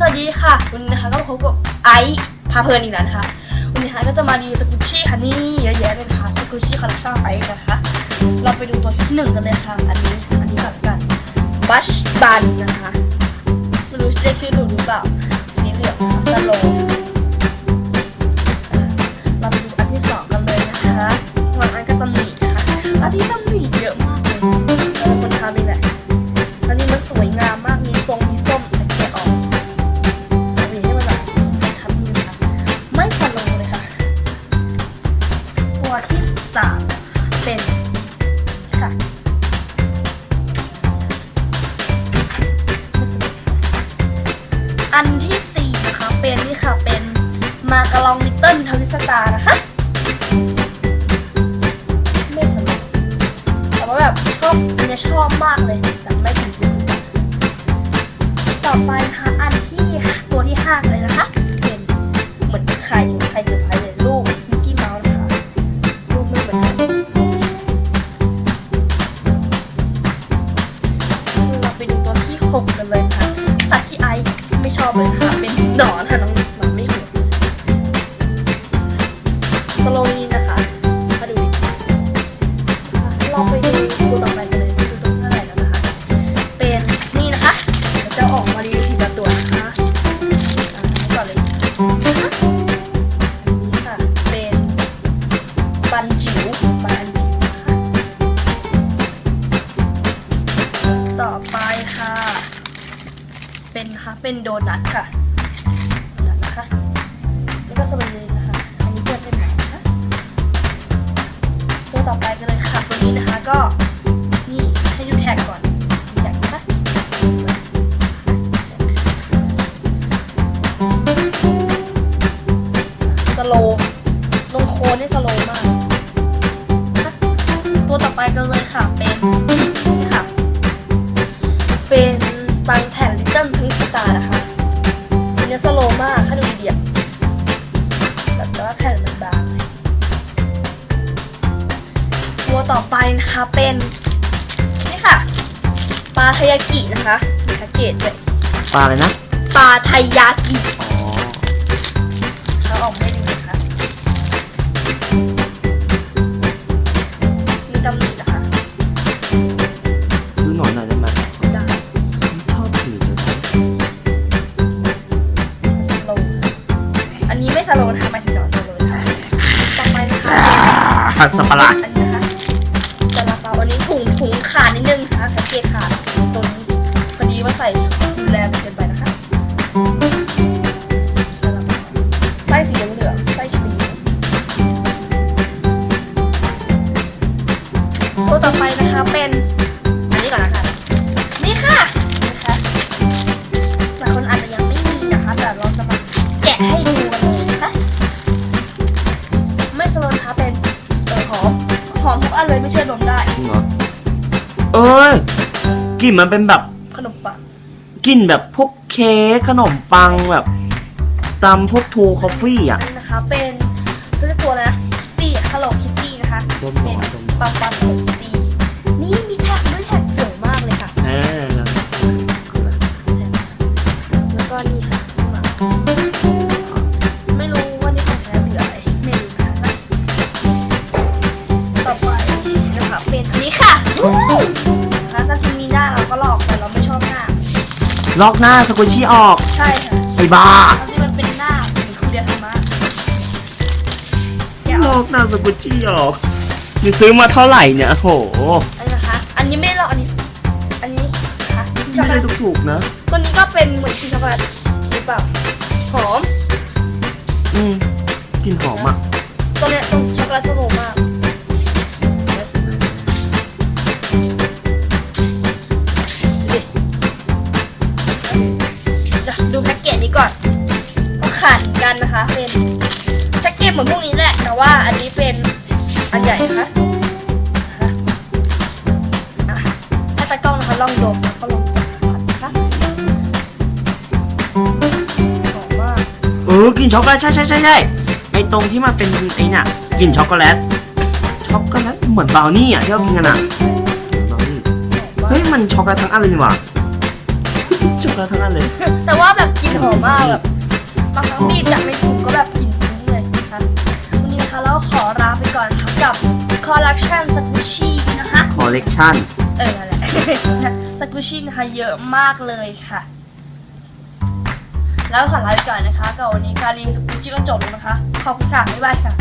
สวัสดีค่ะ วันนี้นะคะก็พบกับไอซ์พาเพลินอีกแล้วนะคะ วันนี้นะคะก็จะมารีวิวสกุชชี่ค่ะนี่เยอะแยะเลยนะคะสกุชชี่คอลเลคชั่นไอซ์นะคะ เราไปดูตัวที่หนึ่งกันเลยค่ะ อันนี้ อันนี้ก่อนกันบัชบันนะคะ ไม่รู้จะชื่อถูกหรือเปล่า สีเหลืองสโล อันที่สี่นะคะเป็นนี่ค่ะเป็นมากะลองลิตเติ้ลทวิสตานะคะไม่สโลว์แต่ว่าแบบชอบเนี้ยชอบมากเลยแต่ไม่ถึงต่อไปนะคะอันที่ตัวที่ห้าเลยนะคะ เป็นเหมือนไข่ไข่เซอร์ไพรส์เลยลูกมิกกี้เมาส์นะคะลูกไม่เหมือนกันเราไปดูตัวที่หกกันเลยค่ะ ไม่ชอบเลยค่ะ เป็นหนอนค่ะน้องน้องไม่หัวสโลนีนะคะ มาดูลองไปดูตัวต่อไปกันเลยดูตัวเท่าไหร่แล้วนะคะ เป็นนี่นะคะเดี๋ยวจะออกมารีวิวทีละตัวนะคะอ่าก่อนเลย เป็นนะเป็นโดนัทค่ะโดนัทนะคะ แล้วก็สมัยนี้นะคะ อันนี้เพื่อนเป็นไหนนะคะตัวต่อไปกันเลยค่ะตัวนี้นะคะก็นี่ให้ดูแท็กก่อนแท็กนะคะสโลว์ลงโคนนี่สโลว์มากตัวต่อไปกันเลยค่ะเป็นนี่ค่ะ เป็นปังแผ่นลิตเติ้ล ตัวต่อไปนะคะเป็นนี่ค่ะปลาทายากินะคะมีแพ็กเกจด้วยปลาอะไรนะปลาทายากิอ๋อเขาออกมาให้ดูนะคะมีตำหนินะคะดูหนอนหน่อยได้ไหมได้ชอบถือเลยนะสโลว์อันนี้ไม่สโลว์นะคะหมายถึงหนอนสโลว์ค่ะต่อไปนะคะผัดสับปะรด อันนี้ วันนี้ถุงถุงขาดนิดนึงนะสังเกตขาดตรงนี้พอดีว่าใส่ดูแลมันเกินไป เลยไม่เชื่อดมได้ จริงเหรอเอ้ยกลิ่นมันเป็นแบบขนมปังกลิ่นแบบพวกเค้กขนมปังแบบตามพวกทูคอฟฟี่อะอันนี้นะคะ เป็นเรียกตัวอะไรนะตี้ฮัลโหลคิตตี้นะคะ ดมหเป็น่นอยดมปังปังฮั นี้ค่ะนะคะถ้าที่มีหน้าเราก็ลอกแต่เราไม่ชอบหน้า ล็อกหน้าสกุชชี่ออกใช่ค่ะไอ้บ้า ตอนที่มันเป็นหน้าเหมือนคุณเดียธรรมะแกะอล็ออกกหน้าสกุชชี่ออกนี่ซื้อมาเท่าไหร่เนี่ยโอ้โหอันนี้นะคะ อันนี้ไม่ได้ลอกอันนี้ อันนี้นะคะช็อกโกแลไม่ได้ตถูกๆนะ ตัวนี้ก็เป็นเหมือนกินช็อกโกแลตหรือเปล่าหอมอืมกลิ่นหอมอะ ตัวเนี้ยตรงช็อกโกแลตสโลว์มาก กันนะคะ เป็นแพ็กเกจเหมือนพวกนี้แหละ แต่ว่าอันนี้เป็นอันใหญ่นะคะนะคะอะให้ตากล้องนะคะลองดมแล้วก็ลองจับสัมผัสนะคะหอมมากเออกลิ่นช็อกโกแลตใช่ใช่ใช่ใช่ไอ้ตรงที่มันเป็นไอ้น่ะกลิ่นช็อกโกแลตช็อกโกแลตเหมือนบราวนี่อะที่เรากินกันอะบราวนี่หอมมากเฮ้ยมันช็อกโกแลตทั้งอันเลยนี่หว่าช็อกโกแลตทั้งนั้นเลย แต่ว่าแบบกลิ่นหอมมากแบบ บางครั้งบีบจากในถุงก็แบบกลิ่นนี้เลยนะคะวันนี้นะคะเราขอลาไปก่อนค่ะกับคอลเลคชันสกูชี่นะคะคอลเลกชันเออนั่นแหละสกูชี่นะคะเยอะมากเลยค่ะ แล้วขอลาไปก่อนนะคะกับวันนี้การรีวิวสกูชี่ก็จบแล้วนะคะขอบคุณค่ะบ๊ายบายค่ะ